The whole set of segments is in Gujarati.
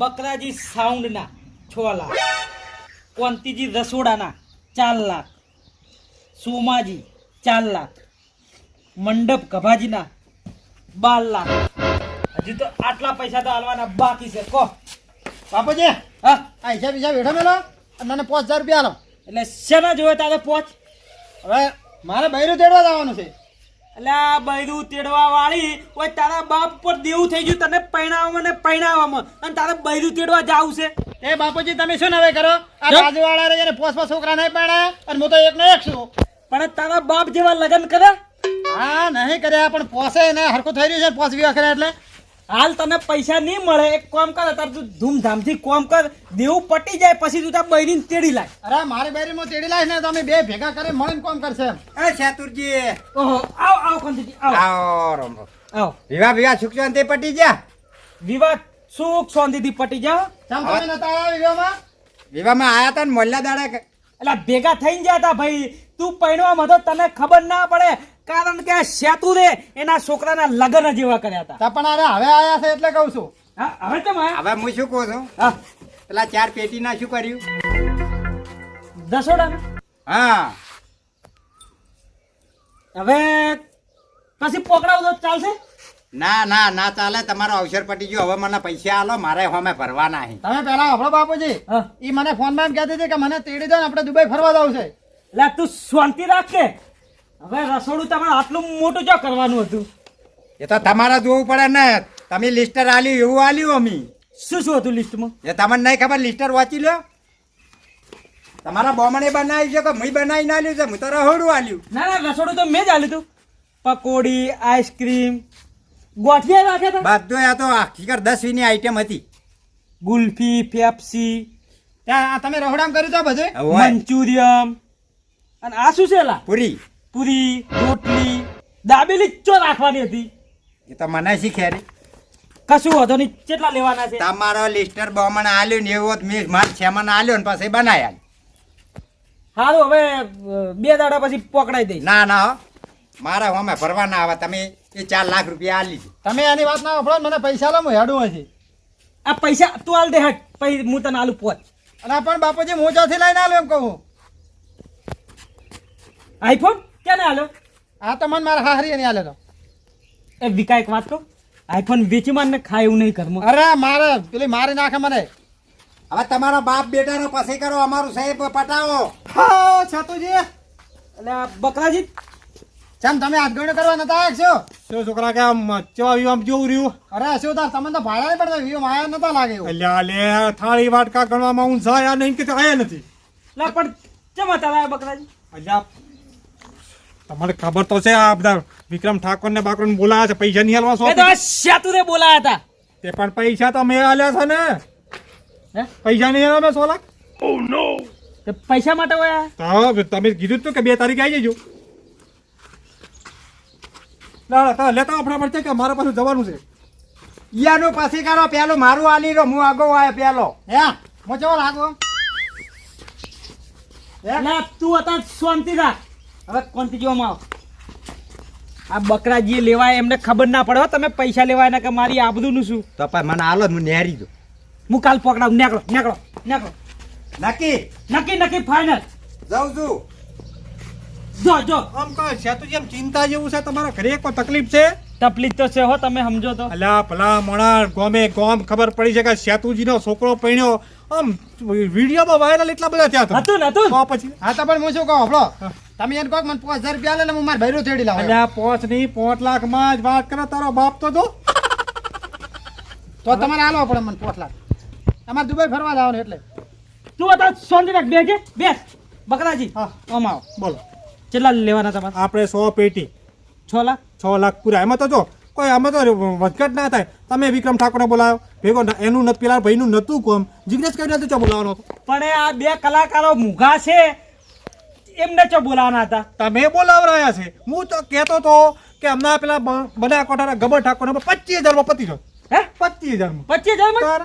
બકરાજી સાઉન્ડના છ લાખ કોંતીજી રસોડાના ચાર લાખ સોમાજી ચાર લાખ મંડપ કભાજીના બાર લાખ. હજી તો આટલા પૈસા તો હાલવાના બાકી છે. કહો બાપુજી હા? આ હિસાબ હિસાબ હેઠો મેલો અને મને પાંચ હજાર રૂપિયા આલો. એટલે શેના જોયે તારે પહોંચ હવે મારે બૈરું તેડવા જવાનું છે. એટલે આ બૈરું તેડવા વાળી ઓય તારા બાપ પર દેવું થઈ ગયું તને પૈણાવવામાં ને પૈણાવવામાં. અને તારે બૈરું તેડવા જાવું છે. એ બાપુજી તમે શું નવે કરો? આ. બાજુવાળા રહે પોસ પોસ છોકરા નહીં પૈણાયા? અને હું તો એકનો એક છું. પણ તારા બાપ જેવા લગ્ન કરે? હા નહીં કર્યા પણ પોસે ને હરખું થઈ રહ્યું છે પોસ વખરે એટલે. હાલ તને પૈસા નહીં મળે એક કોમ કર અત્યારે તું ધૂમધામથી કોમ કર દેવું પટી જાય પછી તું તાર બૈરીને તેડી લાય. અરે મારી બૈરીમાં તેડી લાય ને તમે બે ભેગા કરી મળીને કોમ કરશે. એમ અરે ચતુરજી ઓહો આવ આવ કંજજી આવ. આવો રમો આવ. વિવાહ વિવાહ સુખ શાંતિ પટી ગયા? વિવાહ સુખ શાંતિથી પટી જાઓ ચમ તમે નતા આવ્યા વિવાહમાં? વિવાહમાં આયા તા ને મોલ્લા દાડા એટલે ભેગા થઈને ગયા હતા ભાઈ તું પૈણવામાં તો તને ખબર ના પડે. કારણ કે આ સેતુ રે એના છોકરાના લગ્ન જેવા કર્યા હતા. પણ અરે હવે આયા છે એટલે કહું છું. હા, હવે તમે હવે હું શું કહું છું? હા. પેલા ચાર પેટીના શું કર્યું? દસોડા હા. હવે પછી પકડાવ તો ચાલશે? ના ના ના ચાલે. તમારો અવસર પટી ગયો. હવે મને પૈસા આલો. મારે હોમે ભરવાના છે. તમે પેલા આપણો બાપુજી હા. ઈ મને ફોનમાં એમ કહેતી હતી કે મને તેડી દો ને આપણે દુબઈ ફરવા જવું છે. એટલે તું શાંતિ રાખ. કે હવે રસોડું તમારે આટલું મોટું જો કરવાનું હતું? એ તો તમારે જોવું પડે ને. તમે લિસ્ટર આલ્યું એવું આલ્યું અમે. શું શું હતું લિસ્ટમાં? એ તમને નહીં ખબર લિસ્ટર વાંચી લો તમારા બોમણે બનાવી છે કે મેં બનાવી ના લ્યું છે? હું તો રહોડું આલ્યું. ના ના રસોડું તો મેં જ આલ્યું હતું. પકોડી આઈસ્ક્રીમ ગોઠિયા રાખે તો બધું આ તો હકીકત દસ વીની આઈટમ હતી. ગુલ્ફી પેપ્સી. ત્યાં તમે રહોડામ કર્યું તો બધું? મંચુરિયમ અને આ શું છે લા પૂરી. પૂરી રોટલી દાબેલી ચો રાખવાની હતી? એ તો મને શીખે રે. કશું વધો નહીં કેટલા લેવાના છે? તમારો લિસ્ટર બમણ આલ્યો ને એવો મેં માર છેમન આલ્યો ને પછી બનાયા. સારું હવે બે દાડા પછી પકડાઈ દઈશ. ના ના હો. મારા હોમે ભરવાના આવે તમે એ ચાર લાખ રૂપિયા આલી છે તમે એની વાત ના સાંભળો મને પૈસા લો હું હેડું હશે આ પૈસા તું હાલ દે હટ પછી હું તને આલું પોચ. અને પણ બાપુજી હું ચોથી લઈને આલું એમ કહું આઈફોન? ક્યાં ને આલો? આ તો મને મારા હારી એની આલે તો એ વિકા એક વાત કહું આઈફોન વેચી માર ને ખાય એવું નહીં કરમો અરે મારે પેલી મારી નાખે મને. હવે તમારો બાપ બેટાનો પછી કરો અમારું સાહેબ પટાવો. હા છાતુજી. એટલે આ બકરાજી? ચમ તમે હાથગણો કરવા નતા આવ્યા છો શું? છોકરા કે આમ ચવા આમ જોવું રહ્યું? અરે શું તાર તમને તો ભાડા નહીં પડતા? વિયો માયા નતા લાગે અલ્યા લે થાળી વાટકા ગણવામાં હું જાય આ નહીં કે આયા નથી. લા પણ ચમ તારા બકરાજી? અલ્યા તમને ખબર તો છે આ બધા વિક્રમ ઠાકોર ને બાકરો બોલાયા છે પૈસા નહીં હાલવા આ શાતુરે બોલાયા હતા. તે પણ પૈસા તો મેં આલ્યા છે ને. હે? પૈસા નહીં હાલવા મેં સો લાખ. તે પૈસા માટે હોય તો તમે કીધું તું કે બે તારીખે આવી જજો. ના લેતા આપણા પડશે કે મારા પાસે જવાનું છે. ઈયાનું પછી કરો પેલું મારું આલી રહ્યો હું આગો આવ્યો પેલો હે? હું. ચેવો લાગો તું હતા શાંતિ રાખ. હવે કોનથી જોવા માં આ બકરાજી લેવાય એમને ખબર ના પડે હો તમે પૈસા લેવાય ને કે મારી આબરૂનું શું? તો પણ મને આલો હું નેરી દઉં હું કાલ પકડાવ નેકળો નેકળો નેકળો. નક્કી? નક્કી નક્કી ફાઈનલ જાઉં છું. જો જો. આમ કહે છે તો જેમ ચિંતા જેવું છે? તમારા ઘરે કોઈ તકલીફ છે? તકલીફ તો છે હો તમે સમજો તો. અલા ભલા મણા ગોમે ગોમ ખબર પડી છે કે સેતુજીનો છોકરો પૈણ્યો આમ વિડીયોમાં વાયરલ એટલા બધા થયા હતા. હતું ને હતું પછી હા તો પણ હું શું કહું આપણો તમે એને કહો મને પાંચ હજાર રૂપિયા લે ને હું મારે ભૈરું તેડી લાવું. અલ્યા પોચ નહીં પોચ લાખમાં જ વાત કરે તારો બાપ તો જો. તો તમારે આલવા પડે મને પાંચ લાખ. તમારે દુબઈ ફરવા જવાનું એટલે. તું હતા શાંતિ રાખ બેજે બેસ. બકરાજી હા. આમ આવો. બોલો. કેટલા લેવાના તમારે? આપણે સો પેટી. છ લાખ? છ લાખ પૂરા. એમાં તો જો કોઈ આમાં તો વધઘટ ના થાય. તમે વિક્રમ ઠાકોરને બોલાવો. ભેગો એનું નથી પેલા ભાઈનું નતું કોમ. જિગ્નેશ કઈ નથી ચો બોલાવવાનો હતો? પણ આ બે કલાકારો મૂઘા છે. એમને ચો બોલાવાના હતા? તમે બોલાવરાયા છે. હું તો કહેતો તો કે હમણાં પેલા બ- બધા કોઠાના ગબર ઠાકોર પચીસ હજારમાં પતી જાય હે? પચીસ હજારમાં. પચીસ હજારમાં તાર.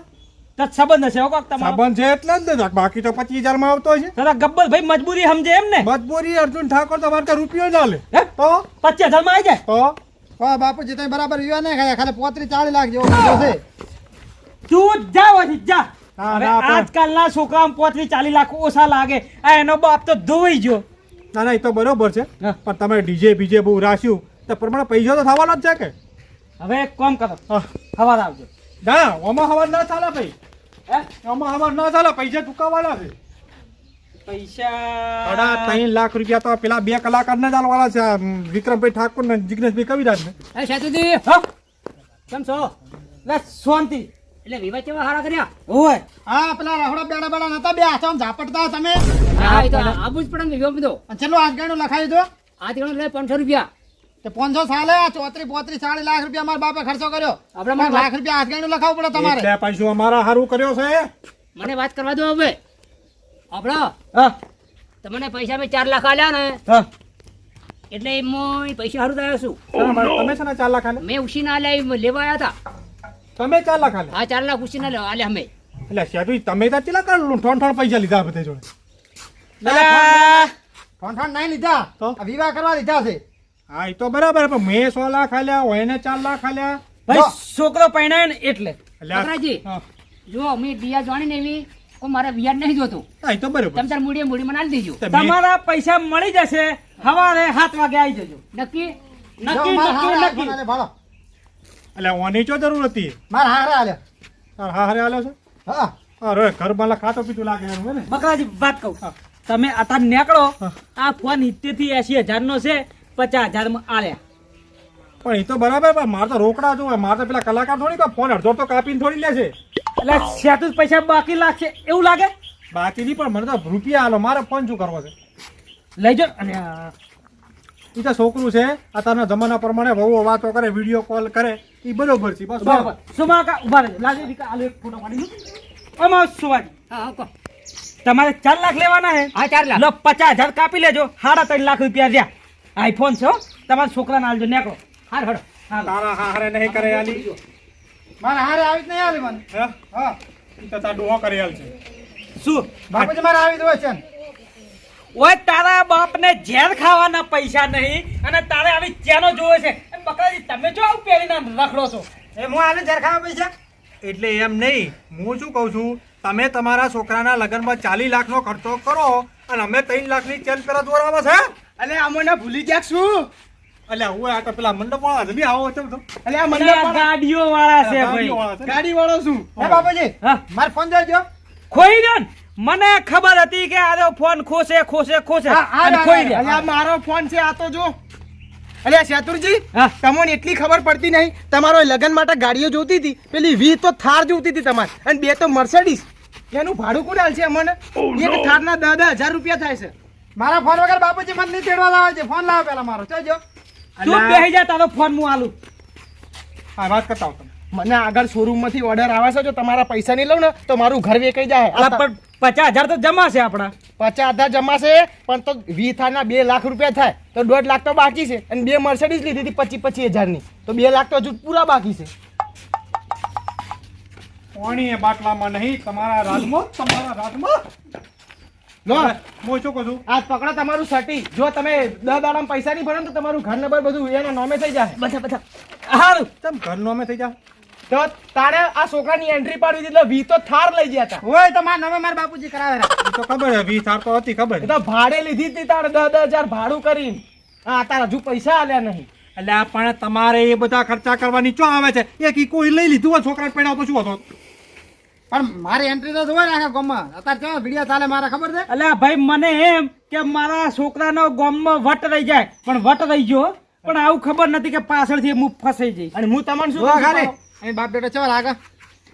તો સંબંધ હશે કોક તમારો. છે એટલે જ બાકી તો પચીસ હજારમાં આવતો હોય છે ગબ્બર ભાઈ મજબૂરી સમજે એમ ને મજબૂરી અર્જુન ઠાકોર તમારે કાંઈ રૂપિયો ના લે તો? પચીસ હજારમાં આવી જાય? તો? હા બાપુજી તમે બરાબર યુવા ને ખાલી પોત્રીસ ચાલીસ લાખ જેવો છે. તું જ જા. આજકાલના છોકરાઓને પોતરી ચાલી લાખ ઓછા લાગે. આ એનો બાપ તો ધોઈ ગયો. ના ના એ તો બરોબર છે. પણ તમે ડીજે બીજે બહુ રાખ્યું તો પ્રમાણે પૈસા તો થવાનો જ છે કે? હવે એક કામ કરો. હવાર આવજો. ના ઓમાં હવાર ના ચાલે ભાઈ. હે? ઓમાં હવાર ના ચાલે પૈસા ચૂકવવાના છે. પૈસા સાડા ત્રણ લાખ રૂપિયા તો પેલા બે કલાકારને જ આલવાના છે વિક્રમભાઈ ઠાકોર ને જિગ્નેશભાઈ કવિરાજ ને એ સેતુજી કેમ છો? લે શાંતિ. એટલે વિવાહ કેવા હારા કર્યા? ઓય. હા પેલા રહોડા બેડા બેડા નતા બે હાથો ઝાપટતા તમે. હા તો આબુ જ પડે વિવાહ બધો. ચલો છેલ્લું ગણો લખાયું દો આ તીકડો લે પાંચસો રૂપિયા. તે પાંચસો સાલે ચોત્રીસ પોત્રીસ ચાલીસ લાખ રૂપિયા મારા બાપે ખર્ચો કર્યો. આપણે આપણે લાખ રૂપિયા આજગાનું લખાવવું પડે તમારે. એટલે પૈસો અમારા સારું કર્યો છે. મને વાત કરવા દો હવે. આપણો હા. તમને પૈસા મે ચાર લાખ આલ્યા ને. હા. એટલે મોય પૈસા હારું થયો છું તમે છે ને ચાર લાખ આલે મેં ઉશી ના લેવા આવ્યા હતા. તમે ચાર લાખ આલે. આ ચાર લાખ ઉશીના લેવા આલે અમે. એટલે શેઠું તમે તો ચેલા કર ઠોણ ઠોણ પૈસા લીધા બધે જોડે? ઠોન ઠોન નહીં લીધા. તો? વિવાહ કરવા લીધા છે. હા એ તો બરાબર પણ મેં સો લાખ આલ્યા હોય ને ચાર લાખ આલ્યા. ભાઈ છોકરો પરણાયો ને એટલે. હા. જો અમે દિયા જાણી ને એવી કોઈ મારે વ્યાજ નહીં જોતું. હા, એ તો બરાબર. તમે તાર મૂડીએ મૂડી મને આલી દેજો તમારા પૈસા મળી જશે સવારે સાત વાગે આવી જજો. નક્કી? નક્કી મારા નક્કી નક્કી. એટલે ઓની ચો જરૂર હતી? મારે હારે આલે તાર હારે આલ્યો છે? હા. અરે ઘર બાલા ખાતો પીતું લાગે ને? બકરાજી વાત કહું. તમે અત્યારે નીકળો આ ફોન સિત્તેરથી એસી હજાર નો છે પચાસ હજારમાં આલ્યા. પણ એ તો બરાબર પણ મારે તો રોકડા જોવે મારે તો પેલા કલાકાર થોડી પણ ફોન અડધો તો કાપીને થોડી લે છે એટલે સેતું પૈસા બાકી લાગશે એવું લાગે? બાકી નહીં પણ મને તો રૂપિયા આલો મારે ફોન શું કરવો છે? લઈ જાઓ અને એ તો છોકરું છે અત્યારના જમાના પ્રમાણે વહુ વાતો કરે વીડિયો કોલ કરે એ બરોબર છે બસ બરાબર. સુમા ઊભા રહેજો. લાગે દીકા આલો એક ફોટો પાડી દઉં. અમા સુવાજી. હા હા કહો. તમારે ચાર લાખ લેવાના હે? હા ચાર લાખ. લો પચાસ હજાર કાપી લેજો. સાડા ત્રણ લાખ રૂપિયા રહ્યા આઈફોન છો તમારા છોકરાને આલજો નીકળો. હાર હડો. તારા હારે નહીં કરે આલી. મારા હારે આવી જ નહીં આલી મને. હા? હા. ઈ તો તાર ડોહો કરે આલ છે શું? બાપુજી મારે આવી જ હોય છે ને. ઓય તારા બાપને ઝેર ખાવાના પૈસા નહીં અને તારે આવી ચેનો જોવે છે. બકરાજી તમે જો આવું પહેરીને રખડો છો? એ હું આને ઝેર ખાવા પૈસા? એટલે એમ નહીં હું શું કહું છું તમે તમારા છોકરાના લગ્નમાં ચાલીસ લાખનો ખર્ચો કરો અને અમે ત્રણ લાખની ચેન પેલા દોરાવા છે. અલે અમને ભૂલી ગયા શું? એટલે હું આ તો પેલા મંડપ વાળા જમી આવો છો તો. અલે આ મંડપ ગાડીઓ વાળા છે ભાઈ. ને? ગાડી વાળો છું. હે બાપાજી હા. મારો ફોન જોઈજો ખોઈ દો ને. મને ખબર હતી કે આ ફોન ખોશે ખોશે ખોશે મારો ફોન છે આ તો જો. અલ્યા શેતુરજી તમને એટલી ખબર પડતી નહીં. તમારો લગ્ન માટે ગાડીઓ જોતી હતી. પેલી વી તો થાર જોતી હતી તમારે. અને બે તો મર્સિડીઝ એનું ભાડું કોણ હાલ છે અમને એક થારના દસ દસ હજાર રૂપિયા થાય છે. મારા ફોન વગર બાપુજી મને નહીં તેડવા લાવે છે. ફોન લાવો પેલા મારો. જોઈજો તું બેહી જા તારો ફોન હું આલું. હા વાત કરતા આવો તમે. મને આગળ શોરૂમમાંથી ઓર્ડર આવે છે જો તમારા પૈસા નહીં લઉં ને તો મારું ઘર વેચાઈ જાય. અલા, પણ પચાસ હજાર તો જમા છે આપણા. પચાસ હજાર જમાશે પણ તો વી થાના બે લાખ રૂપિયા થાય તો દોઢ લાખ તો બાકી છે અને બે મર્સિડીઝ લીધી હતી પચીસ પચીસ હજારની તો બે લાખ તો હજુ પૂરા બાકી છે. પાણી એ બાટલામાં નહીં તમારા રાજમાં તમારા રાજમાં. લો. હું શું કહું છું? આજ પકડો તમારું સટી જો તમે દસ દાડામાં પૈસા નહીં ભરો તો તમારું ઘર નંબર બધું એના નોમે થઈ જાય. બધા બધા. હારું. તમ ઘર નોમે થઈ જા. તો તારે આ છોકરાની એન્ટ્રી પાડવી એટલે વી તો થાર લઈ ગયા હતા. ઓય તો મારા નવે મારા બાપુજી કરાવે તો ખબર વી થાર તો હતી ખબર તો ભાડે લીધી હતી તારે દસ દસ હજાર ભાડું કરીને. હા તારા હજુ પૈસા આલ્યા નહીં. એટલે પણ તમારે એ બધા ખર્ચા કરવાની ચો આવે છે? એક ઈકો લઈ લીધું હોય છોકરા પેડા તો શું હતો? પણ મારી એન્ટ્રી તો જોવે ને આખા ગામમાં. અત્યારે કેવા વીડિયો ચાલે મારે ખબર છે? અલ્યા ભાઈ મને એમ કે મારા છોકરાનો ગોમમાં વટ રહી જાય. પણ વટ રહી ગયો પણ આવું ખબર નથી કે પાછળથી હું ફસાઈ જઈશ અને હું તમને શું અહીં બાપ બેટા ચેવા લાગે.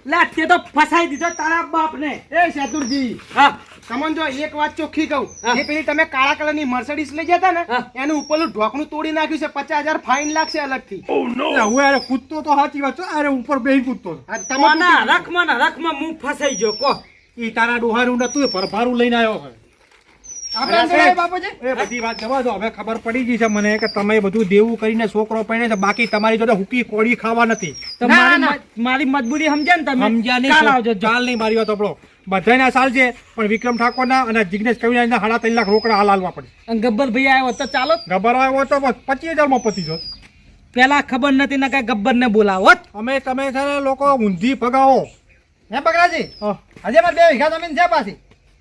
લે તે તો ફસાઈ દીધો તારા બાપને. એ શેતુરજી હા. તમને જો એક વાત ચોખ્ખી કહું. જે પેલી તમે કાળા કલરની મર્સિડીઝ લઈ જતા ને એનું ઉપરનું ઢોકણું તોડી નાખ્યું છે પચાસ હજાર ફાઇન લાગશે અલગથી. થી હું અરે કૂદતો તો સાચી વાત છે અરે ઉપર બેહી કૂદતો આ તમારા રખમાં ના રખમાં હું ફસાઈ ગયો કો. એ તારા ડોહારું નતું એ ભરભારું લઈને આવ્યો છે આપણે એમ કહેવાય બાપુજી એ બધી વાત જવા દો. હવે ખબર પડી ગઈ છે મને કે તમે બધું દેવું કરીને છોકરો પહેણે છે. બાકી તમારી જોડે હુકી કોડી ખાવા નથી. ના, મારી. મ- મજબૂરી સમજ્યા ને તમે? સમજ્યા નહીં ચાલ નહીં મારી વાત આપણો બધાના સાલ છે પણ વિક્રમ ઠાકોરના અને જિગ્નેશ કવિરાજના સાડા ત્રણ લાખ રોકડા હાલ હાલવા પડે અને ગબ્બર ભાઈ આવ્યો તો ચાલો. ગબર આવ્યો તો પચીસ પચીસ હજારમાં પતી જોત પેલા ખબર નથી ને કઈ ગબ્બર ને બોલાવો. અમે તમે લોકો ઊંધી ફગાવો. હે બગડાજી હજે મારે બે વીઘા જમીન છે પાછી.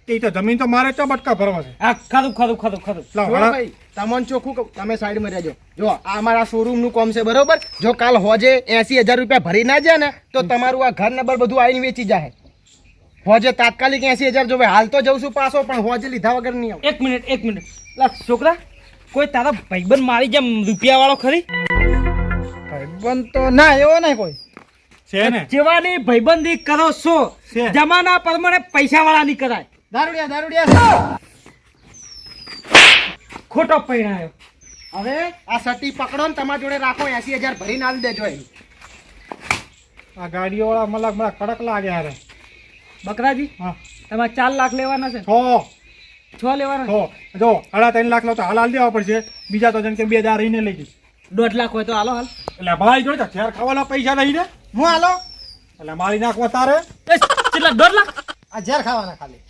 એ તો જમીન તો મારે તો બટકા ભરવા છે. આ ખરું ખરું ખરું ખરું. ભાઈ તમને ચોખ્ખું કહું તમે સાઈડમાં રહેજો. જો આ અમારા શોરૂમનું કોમ છે બરોબર? જો કાલ હોજે એસી હજાર રૂપિયા ભરી ના જાય ને તો તમારું આ ઘર નંબર બધું આવીને વેચી જાય હોજે તાત્કાલિક એસી હજાર જો ભાઈ હાલ તો જઉં છું પાછો પણ હોજે લીધા વગર નહીં આવું. એક મિનિટ એક મિનિટ. લા છોકરા કોઈ તારા ભાઈબંધ મારી જેમ રૂપિયા વાળો ખરી? ભાઈબંધ તો ના એવો નહીં કોઈ. છે ને? જેવાની ભાઈબંધી કરો છો જમાના પ્રમાણે પૈસા વાળા ની કરાય. દારૂડિયા દારૂડિયા. ખોટો પહેરાયો હવે આ સટી પકડો ને તમારા જોડે રાખો એસી હજાર ભરીને આવી દેજો એ આ ગાડીઓ વાળા મલક મલક કડક લાગે અરે બકરાજી હા. તમારે ચાર લાખ લેવાના છે? છ. છ લેવાના છો. જો અઢા ત્રણ લાખ લો તો હાલ હાલ દેવા પડશે. બીજા તો જેમ કે બે હજાર રહીને લઈ જઈશ દોઢ લાખ હોય તો હાલો હાલ. એટલે ભાઈ જોડે શેર ખાવાના પૈસા નહીં ને. હું હાલો? એટલે મારી નાખવા તારે. કેટલા દોઢ લાખ? આ ઝેર ખાવાના ખાલી.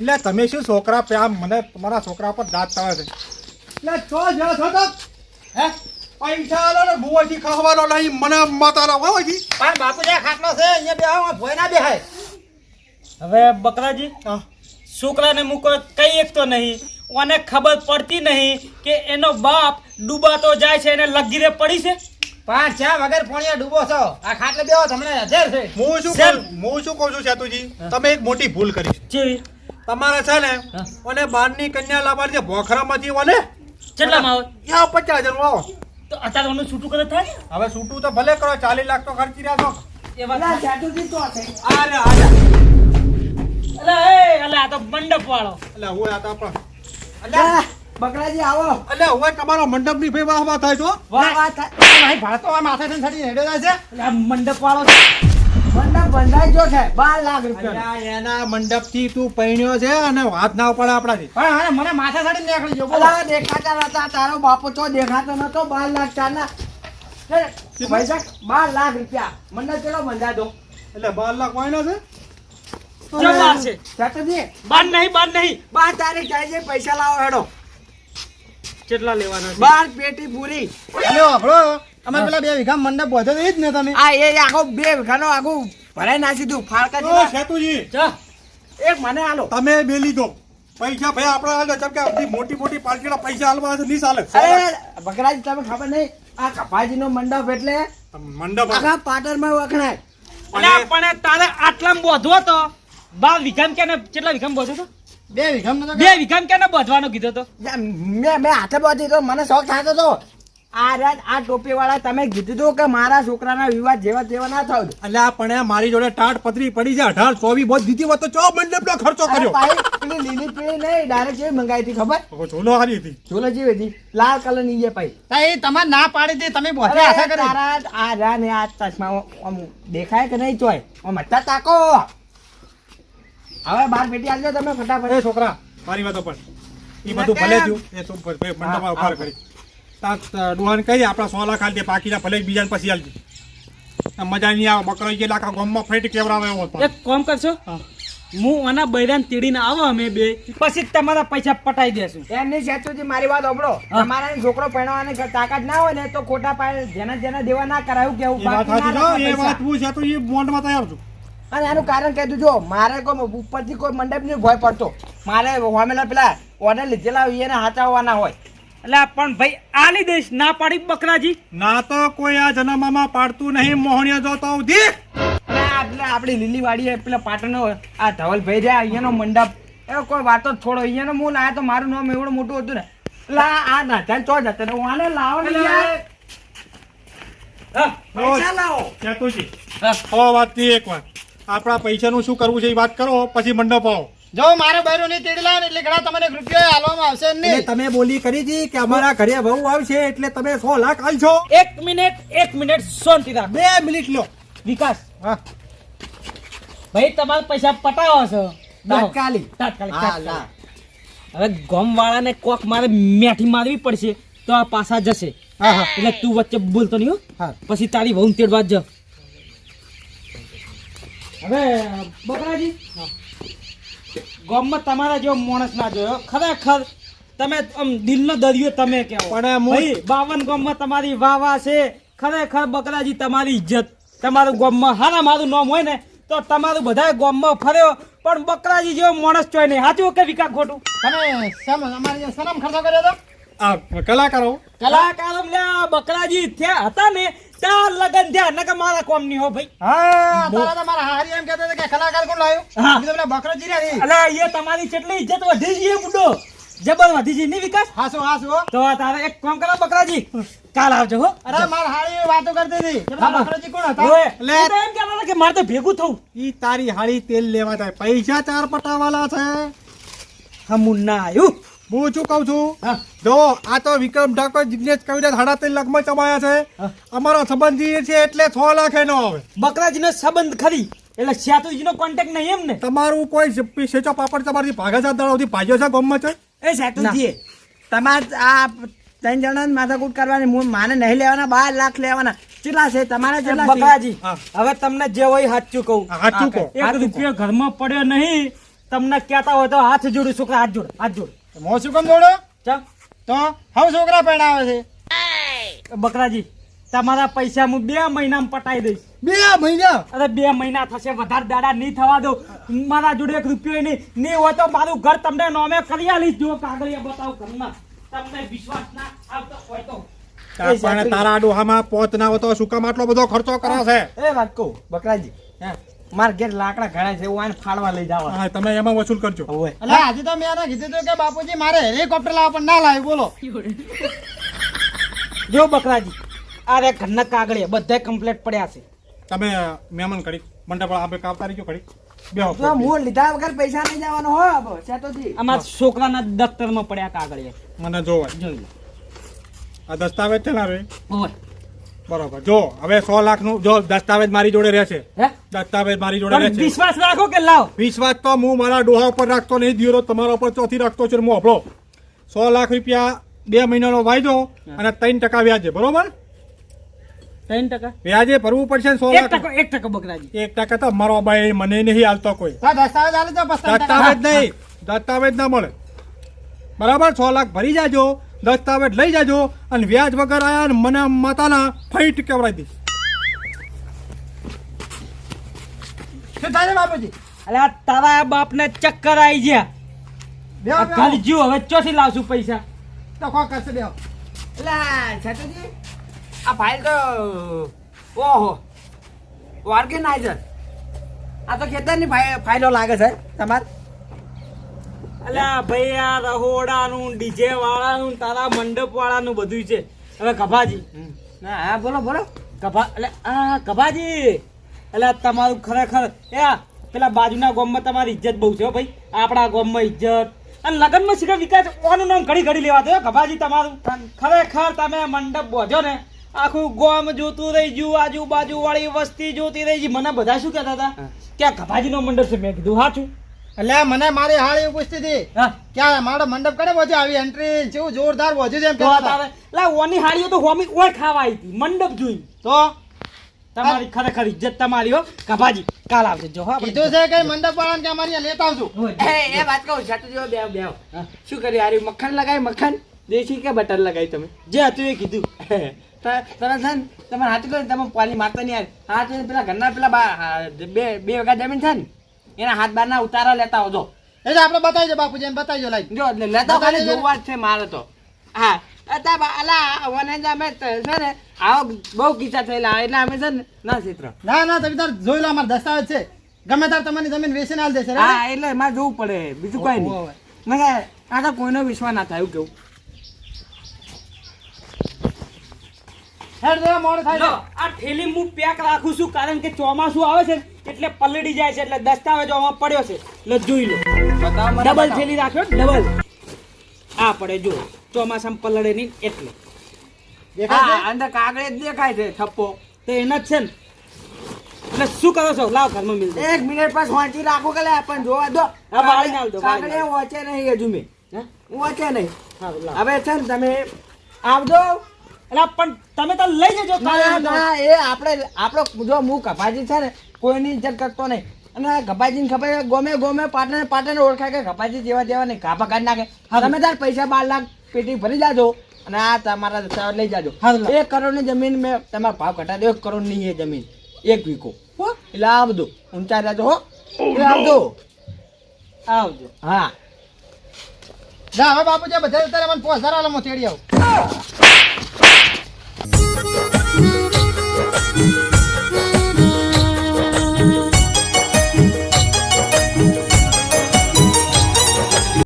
એટલે તમે શું છોકરા પે આમ મને તમારા છોકરા પર દાંત આવે છે? એટલે છો જ્યાં છો તો હે? પૈસા આલો ને બુવાજી ખાવાનો નહીં મને માતાના વાવાજી પણ બાપુ જે ખાટલો છે અહીંયા બે આવો ભોય ના બેહાય. હવે બકરાજી છોકરાને મૂકો કઈ એક તો નહીં. ઓને ખબર પડતી નહીં કે એનો બાપ ડૂબાતો જાય છે એને લગીરે પડી છે. પાંચ ચા વગર પોણિયા ડૂબો છો આ ખાટલે બેહો તમને હજાર છે. હું શું હું શું કહું છું સેતુજી? તમે એક મોટી ભૂલ કરી છે. જેવી તમારે છે ને અને બારની કન્યા લાવવાની છે ભોખરામાંથી ઓને? કેટલામાં આવે? યા પચાસ હજાર આવો તો અત્યારે તમને છૂટું કરે થાય? હવે છૂટું તો ભલે કરો ચાલીસ લાખ તો ખર્ચી રહ્યા છો. એ વાત આ લે આ લે અલે એ અલે આ તો મંડપ વાળો. બંધાઈ જો છે. બાર લાખ અલ્યા, એના મંડપથી તું પૈણ્યો છે અને હાથ ના પડે આપણાથી. પણ હવે મને માથે ચડી નીકળી ગયો બોલો. દેખાતા નતા. તારો બાપો તો દેખાતો નતો. બાર લાખ ચારના પૈસા બાર લાખ રૂપિયા. મંડપ ચલો બંધા દો. એટલે બાર લાખ વાયનો છે? પૈસા લાવો હેડો. કેટલા લેવાના બાર પેટી પૂરી. અમે પેલા બે વીઘા મંડપ બોધો તો જ ને તમે. આ એ આખો બે વીઘાનો આખું ભરાઈ નાખી દીધું ફાળકા. સેતુજી એક મને આલો. તમે બે લીધો. પૈસા ભાઈ આપણે હાલ જેમ કે આપણી મોટી મોટી પાર્ટીના પૈસા હાલવા છે નહીં ચાલે. અરે બકરાજી તમે ખબર નહીં? આ કપાજીનો મંડપ એટલે મંડપ આખા પાટણમાં વખણાય. અને પણ તારે આટલામાં બોધવો તો? બાર વીઘામ કે કેટલા વીઘામ બોધો તો? બે વીઘામાં બે વીઘામ કેને બોધવાનો કીધો તો? મેં મેં હાથે બોધી તો મને શોખ થતો તો. આ રાત આ ટોપી વાળા તમે કીધું કે મારા છોકરાના વિવાદ જેવા તેવા ના થાવ એટલે આ પણ મારી જોડે ટાટ પતરી પડી છે અઢાર ચોવી બહુ દીધી હોત તો ચો મંડપ નો ખર્ચો કર્યો. પેલી લીલી પીળી નહીં ડાયરેક્ટ જેવી મંગાવી હતી ખબર? ઝોલો હારી હતી. ઝોલો જેવી હતી લાલ કલરની છે ભાઈ. તમારે ના પાડી દે તમે બોધે તારા આ રા ને આ ચશ્મા આમ દેખાય કે નહીં ચોય? આમ હતા તાકો. હવે બાર પેટી આવજો તમે ફટાફટ. એ છોકરા મારી વાતો પણ એ બધું ભલે થયું. એ તો મંડપ મંડપમાં ઉભાર કરી. ડોહાને કહી આપણા સો લાખ હાલજે બાકીના ભલે બીજાને પછી હાલજે મજા નહીં આવે બકરો જે લાખા ગામમાં ફેટ કેવડાવે એવો એક કોમ કરશો? હા. હું આના બૈરાન તેડીને આવો અમે બે પછી તમારા પૈસા પટાઈ દેશું. એમની સેતુજી મારી વાત ઓબળો. તમારા છોકરો પરણવાની તાકાત ના હોય ને તો ખોટા પાયે જેના જેના દેવા ના કરાયું કેવું? એ વાત બાકી છે, એ વાત પૈસા. હું છે તો એ બોન્ડમાં તૈયાર છું. અને એનું કારણ કહી જો મારે કોઈ ઉપરથી કોઈ મંડપ નહીં ભય પડતો. મારે હોમેલા પેલા ઓર્ડર લીધેલા હોય એને હાચાવવાના હોય. એટલે પણ ભાઈ આલી દઈશ. ના પાડી બકરાજી. ના તો કોઈ આ જન્મમાં પાડતું નહીં મોહણીયા જો તો ઉધી. આપણી લીલી વાડી પેલા પાટણનો આ ધવલ ભાઈ રહ્યા અહીંયાનો મંડપ. એ કોઈ વાતો જ છોડો અહીંયાનો હું લાયા તો મારું નામ એવડું મોટું હતું ને. લા આ ના ચાલ ચો જતો ને હું આને લાવો ને પૈસા લાવો. કેતુજી હા. હો વાતથી એક વાત. આપણા પૈસાનું શું કરવું છે એ વાત કરો પછી મંડપ આવો. જો મારા બૈરો ની તેડલા એટલે ઘણા તમને રૂપિયા હાલવામાં આવશે નહીં. તમે બોલી કરી હતી કે અમારા ઘરે બહુ આવશે એટલે તમે સો લાખ આલશો. એક મિનિટ એક મિનિટ શાંતિ રાખ. બે મિનિટ લો. વિકાસ. હા. ભાઈ તમારે પૈસા પટાવો છો. તાત્કાલિક. તાત્કાલિક હા હવે ગોમ વાળાને કોક મારે મેઠી મારવી પડશે તો આ પાછા જશે. હા હા. એટલે તું વચ્ચે બોલતો નહીં હા. પછી તારી વહુ તેડવા જ હવે બકરાજી ગામમાં તમારા જેવો માણસ ના જોયો. ખરેખર તમે આમ દિલનો દરિયો તમે કહો પણ હું- ભાઈ બાવન ગામમાં તમારી વાહ છે. ખરેખર બકરાજી તમારી ઇજ્જત. તમારું ગામમાં હારા મારું નામ હોય ને તો તમારું બધા ગામમાં ફર્યો. પણ બકરાજી જેવો માણસ ચોય નહીં. સાચું કે વિકા ખોટું? તમે શેમ અમારી સલામ ખર્ચો કર્યો હતો? આ કલાકારો. કલાકારો બકરાજી થયા હતા ને ત્યાં લગન થયા નકર મારા કોમની હો ભાઈ. હા તારા તો મારા હારી એમ કહેતા કે કલાકાર કોણ લાવ્યો હા. તમને બકરો જીર્યા નહીં અલે એ તમારી કેટલી ઇજ્જત વધી ગઈ બુડો. જબર વધી નહીં વિકાસ? હાસો હાસો. તો તારે એક કામ કરો બકરાજી. કાલ આવજો હો. અરે માર હાળી વાતો કરતી હતી. બકરોજી કોણ હતા? ઓય, તો એમ કહેતા હતા કે મારે તો ભેગું થવું. ઈ તારી હાળી તેલ લેવા થાય. પૈસા ચાર પટાવાલા છે. હમું ના આવ્યું હું શું કહું છું? જો આ તો વિક્રમ ઠાકોર જિગ્નેશ કવિરાજ સાડા ત્રણ લાખમાં ચમાયા છે. અમારો સંબંધી છે એટલે છ લાખ એનો આવે. બકરાજીનો સંબંધ ખરી. એટલે સેતુજીનો કોન્ટેક્ટ નહીં એમ ને તમારું કોઈ સેચો પાપડ તમારી ભાગા સાત દાડાથી ભાગ્યો છે ગમમાં છે? એ સેતુજી તમારે આ ત્રણ જણા માથાકૂટ કરવાની માને નહીં લેવાના બાર લાખ લેવાના. કેટલા છે તમારે જેટલા છે? બકરાજી હવે તમને જે હોય સાચું કહું. સાચું કહો. એક રૂપિયો ઘરમાં પડ્યો નહીં તમને કહેતા હોય તો હાથ જોડું છોકરા હાથ જોડ હાથ જોડ. મોં શું કેમ દોડો તો હવે છોકરા પહેણાવે છે. બકરાજી તમારા પૈસા હું બે મહિનામાં પટાઈ દઈશ. બે મહિના? અરે બે મહિના થશે વધારે દાડા નહીં થવા દો. મારા જોડે એક રૂપિયો નહીં. નહીં હોય તો મારું ઘર તમને નોમે કરી આલીશ જો કાગળિયા બતાવ ઘરમાં. તમને વિશ્વાસ ના આવતો હોય તો. તારા ડોહામાં પોત ના હોય તો શું કામ આટલો બધો ખર્ચો કરો છે? એ વાત કહું બકરાજી. માર ઘેર લાકડા ઘણા છે હું આને ફાડવા લઈ જાવ. હા, તમે એમાં વસૂલ કરજો. એટલે આજે તો મેં એને કીધું હતું કે બાપુજી મારે હેલિકોપ્ટર લાવવા પણ ના લાવ્યો બોલો. જો બકરાજી આ રે ઘરના કાગળે બધે કમ્પ્લીટ પડ્યા છે. તમે મહેમાન કરી મંડપ આપણે કામ તારીખો કરી બેહો. તો હું લીધા વગર પૈસા નહીં જવાનો હો સેતુજી અમાર છોકરાના દફતરમાં પડ્યા કાગળે મને જોવા જોઈ આ દસ્તાવેજ છે ને રે હોય બરોબર. જો હવે સો લાખનું જો દસ્તાવેજ મારી જોડે રહેશે. દસ્તાવેજ મારી જોડે રહેશે. વિશ્વાસ રાખો કે લાવ. વિશ્વાસ તો હું મારા ડોહા ઉપર રાખતો નહીં દિયોરો તમારા ઉપર ચોથી રાખતો છે હું આપણો સો લાખ રૂપિયા બે મહિનાનો વાયદો અને ત્રણ ટકા વ્યાજે બરોબર? ત્રણ ટકા? વ્યાજે ભરવું પડશે ને સો લાખ ટકો એક ટકા બકરાજી. એક ટકા તો મારો ભાઈ મને નહીં હાલતો કોઈ. દસ્તાવેજ આલે તો બસ ત્રણ ટકા. દસ્તાવેજ નહીં. દસ્તાવેજ ના મળે. બરાબર? છ લાખ ભરી જાજો. દસ્તાવેજ લઈ જાજો અને વ્યાજ વગર આયા અને મને માતાના ફાઈટ કેવડાવી દઈશ. શું થાય બાપુજી? અલે આ તારા બાપને ચક્કર આવી ગયા. ઘર જ્યું હવે ચોથી લાવશું પૈસા. તો કોણ કરશે બેહો. એટલે સેતુજી આ ફાઇલ તો ઓહો ઓર્ગેનાઇઝર. આ તો ખેતરની ફાઇ- ફાઇલો લાગે છે તમારે? અલ્યા ભાઈ આ રહોડાનું ડીજે વાળાનું તારા મંડપ વાળાનું બધું છે. હવે કભાજી હા હા બોલો બોલો. કભા એટલે આ કભાજી એટલે તમારું ખરેખર એ પેલા બાજુના ગોમમાં તમારી ઇજ્જત બહુ છે ભાઈ. આપણા ગોમમાં ઇજ્જત. અને લગ્નમાં શીખર વિકાસ ઓનું નામ ઘડી ઘડી લેવા દો કભાજી તમારું. ખરેખર તમે મંડપ બોજો ને આખું ગોમ જોતું રહી ગયું આજુબાજુ વાળી વસ્તી જોતી રહી. ગઈ મને બધા શું કહેતા હતા? કે આ કભાજીનો મંડપ છે. મેં કીધું હાચું એટલે મને મારી હાળી એવું પૂછતી હતી. મારો મંડપ કરે વધુ આવી એન્ટ્રી જેવું જોરદાર વધુ છે એમ તો કહેતા હતા. તારે લા ઓની હાડીઓ તો હોમી ઓય ખાવા આવી હતી. મંડપ જોઈ તો? તમારી ખરેખર ઇજ્જત તમારી હો. કભાજી કાલ આવશે જો. કીધું છે કે મંડપ વાળાને કે અમારી લેતા આવજો? એ એ વાત કહું સેતુજી બે બે શું કર્યું? આરી મખણ લગાવી મખણ દેશી કે બટર લગાવી તમે? જે હતું એ કીધું. ત- તમે છે ને તમારે હાથ કરી તમે પાણી મારતા નહીં યાર હાથ પેલા ઘરના પેલા બા- બે બે વખત જમીન છે ને? એના હાથ બાર ના ઉતારા લેતા હોજો એટલે આપણે બતાવી દો બાપુજી એને બતાવી દો લાઈ જો લેતા ખાલી જોવા છે મારે તો. હા અતા અલા વને અમે છે ને આવો બહુ કિસ્સા થયેલા એટલે અમે છે ને ના ચિત્ર. ના ના તમે તાર જોઈ લો અમારા દસ્તાવેજ છે. ગમે તાર તમારી જમીન વેચીને આલ દેશે હા એટલે મારે જોવું પડે બીજું કઈ નહીં. તો કોઈનો વિશ્વાસ ના થાય એવું કેવું. હેડ જરા થાય છે. આ થેલી હું પેક રાખું છું કારણ કે ચોમાસું આવે છે ને એટલે પલળી જાય છે એટલે દસ્તાવેજો આમાં પડ્યો છે. એટલે જોઈ લો. ડબલ થેલી રાખ્યો ડબલ આ પડે જો ચોમાસામાં પલળે નહીં એટલે. દેખાય અંદર કાગળે જ દેખાય છે થપ્પો. તો એના જ છે ને. એટલે શું કરો છો? લાવ ઘરમાં મિલ એક મિનિટ પાસ વાંચી રાખો કે પણ જોવા દો. હા, વાળી નાલ દો, કાગળે વાંચે નહીં હજુ મેં. વાંચે નહીં. હવે છે ને તમે આવજો. એટલે પણ તમે તો લઈ જજો ના એ આપણે આપણો જો હું કપાજી છે ને કોઈની ઇજ્જત કરતો નહીં. અને કપાજીને ખબર છે, ગોમે ગોમે પાટણ પાટણ ઓળખાય કે કપાજી જેવા જેવા નહીં કાપા કાઢી નાખે તમે તાર પૈસા બાર લાખ પેટી ભરી જાજો અને આ તમારા લઈ જાજો. એક કરોડની જમીન મેં તમારો ભાવ ઘટાડી દો એક કરોડની એ જમીન એક વીકો હો? એટલે આ બધું. ઊંચા રહેજો હો. આવજો. આવજો. હા. જા હવે બાપુ જે બધા અત્યારે મને પોસ હજાર આલો તેડી આવું. Música